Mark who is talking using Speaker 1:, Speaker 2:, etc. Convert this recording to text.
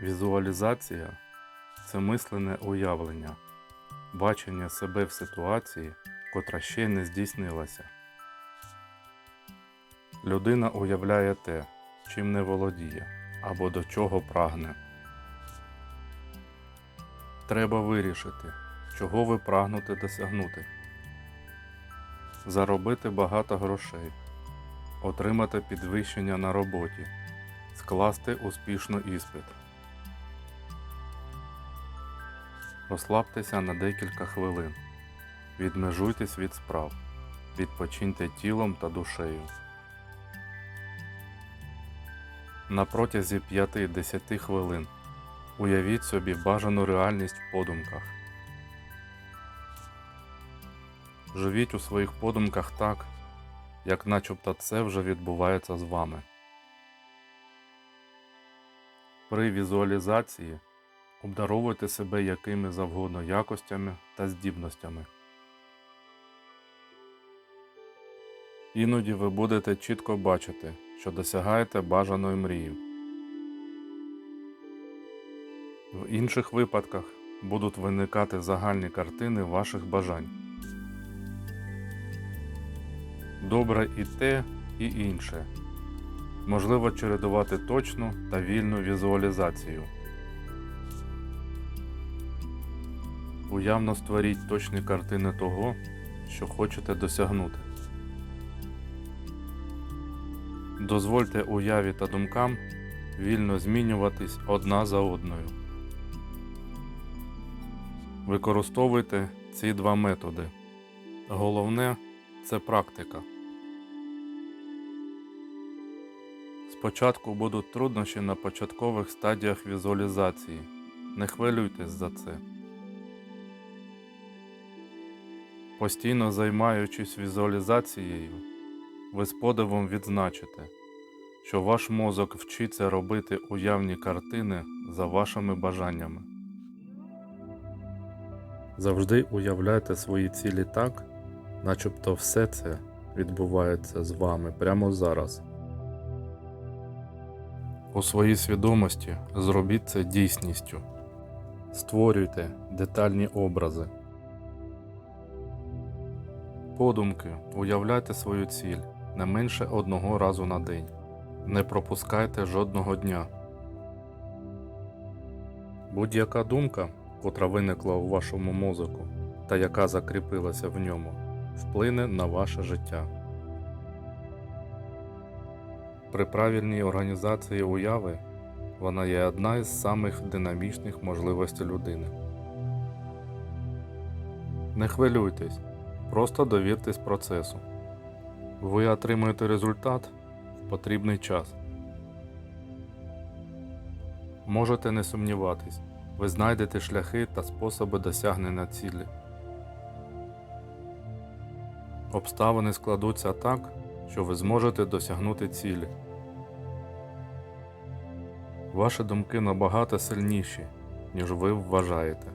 Speaker 1: Візуалізація це мислене уявлення, бачення себе в ситуації, котра ще не здійснилася. Людина уявляє те, чим не володіє або до чого прагне. Треба вирішити, чого ви прагнете досягнути. Заробити багато грошей, отримати підвищення на роботі, скласти успішно іспит. Розслабтеся на декілька хвилин. Відмежуйтесь від справ. Відпочиньте тілом та душею. На протязі 5-10 хвилин уявіть собі бажану реальність в подумках. Живіть у своїх подумках так, як начебто це вже відбувається з вами. При візуалізації обдаровуйте себе якими завгодно якостями та здібностями. Іноді ви будете чітко бачити, що досягаєте бажаної мрії. В інших випадках будуть виникати загальні картини ваших бажань. Добре і те, і інше. Можливо чередувати точну та вільну візуалізацію. Уявно створіть точні картини того, що хочете досягнути. Дозвольте уяві та думкам вільно змінюватись одна за одною. Використовуйте ці два методи. Головне це практика. Спочатку будуть труднощі на початкових стадіях візуалізації. Не хвилюйтесь за це. Постійно займаючись візуалізацією, ви з подивом відзначите, що ваш мозок вчиться робити уявні картини за вашими бажаннями. Завжди уявляйте свої цілі так, начебто все це відбувається з вами прямо зараз. У своїй свідомості зробіть це дійсністю. Створюйте детальні образи. Подумки уявляйте свою ціль не менше одного разу на день. Не пропускайте жодного дня. Будь-яка думка, котра виникла у вашому мозоку та яка закріпилася в ньому, вплине на ваше життя. При правильній організації уяви вона є одна із самих динамічних можливостей людини. Не хвилюйтесь, просто довіртесь процесу. Ви отримуєте результат в потрібний час. Можете не сумніватись, ви знайдете шляхи та способи досягнення цілі. Обставини складуться так, що ви зможете досягнути цілі. Ваші думки набагато сильніші, ніж ви вважаєте.